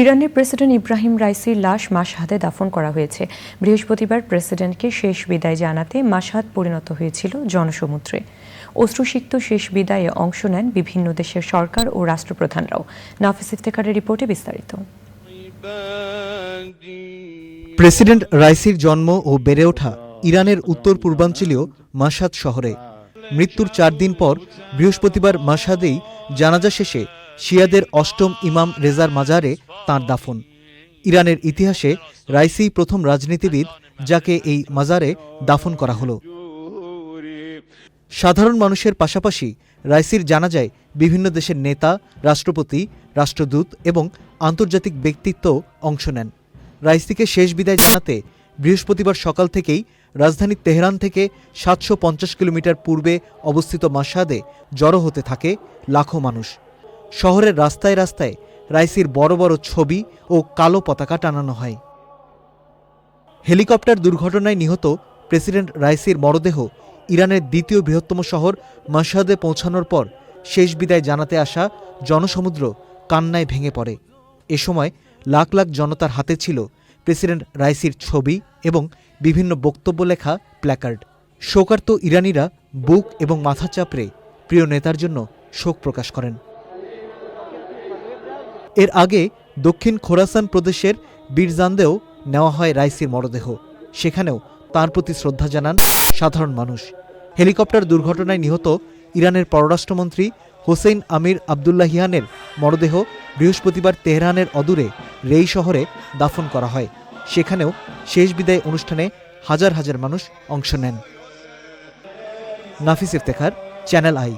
ইরানের প্রেসিডেন্ট ইব্রাহিম রাইসির লাশ মাসহাদে দাফন করা হয়েছে। বৃহস্পতিবার প্রেসিডেন্টকে শেষ বিদায় জানাতে মাসহাদ পরিণত হয়েছিল জনসমুদ্রে। অশ্রুসিক্ত শেষ বিদায়ে অংশ নেন বিভিন্ন দেশের সরকার ও রাষ্ট্রপ্রধানরাও। নাফিস ইফতেখারের রিপোর্টে বিস্তারিত। প্রেসিডেন্ট রাইসির জন্ম ও বেড়ে ওঠা ইরানের উত্তর পূর্বাঞ্চলীয় মাসাদ শহরে। মৃত্যুর চার দিন পর বৃহস্পতিবার মাসাদেই জানাজা শেষে শিয়াদের অষ্টম ইমাম রেজার মাজারে তাঁর দাফন। ইরানের ইতিহাসে রাইসি প্রথম রাজনীতিবিদ যাকে এই মাজারে দাফন করা হলো। সাধারণ মানুষের পাশাপাশি রাইসির জানাজায় বিভিন্ন দেশের নেতা, রাষ্ট্রপতি, রাষ্ট্রদূত এবং আন্তর্জাতিক ব্যক্তিত্ব অংশ নেন। রাইসিকে শেষ বিদায় জানাতে বৃহস্পতিবার সকাল থেকেই রাজধানী তেহরান থেকে সাতশো পঞ্চাশ কিলোমিটার পূর্বে অবস্থিত মাসাদে জড়ো হতে থাকে লাখো মানুষ। শহরের রাস্তায় রাস্তায় রাইসির বড় বড় ছবি ও কালো পতাকা টানানো হয়। হেলিকপ্টার দুর্ঘটনায় নিহত প্রেসিডেন্ট রাইসির মরদেহ ইরানের দ্বিতীয় বৃহত্তম শহর মাসাদে পৌঁছানোর পর শেষ বিদায় জানাতে আসা জনসমুদ্র কান্নায় ভেঙে পড়ে। এ সময় লাখ লাখ জনতার হাতে ছিল প্রেসিডেন্ট রাইসির ছবি এবং বিভিন্ন বক্তব্য লেখা প্ল্যাকার্ড। শোকার্ত ইরানিরা বুক এবং মাথা চাপড়ে প্রিয় নেতার জন্য শোক প্রকাশ করেন। এর আগে দক্ষিণ খোরাসান প্রদেশের বীরজান্দেও নেওয়া হয় রাইসির মরদেহ। সেখানেও তার প্রতি শ্রদ্ধা জানান সাধারণ মানুষ। হেলিকপ্টার দুর্ঘটনায় নিহত ইরানের পররাষ্ট্রমন্ত্রী হোসেইন আমির আবদুল্লাহিয়ানের মরদেহ বৃহস্পতিবার তেহরানের অদূরে রেই শহরে দাফন করা হয়। সেখানেও শেষ বিদায় অনুষ্ঠানে হাজার হাজার মানুষ অংশ নেন। Nafis Iftekhar channel I.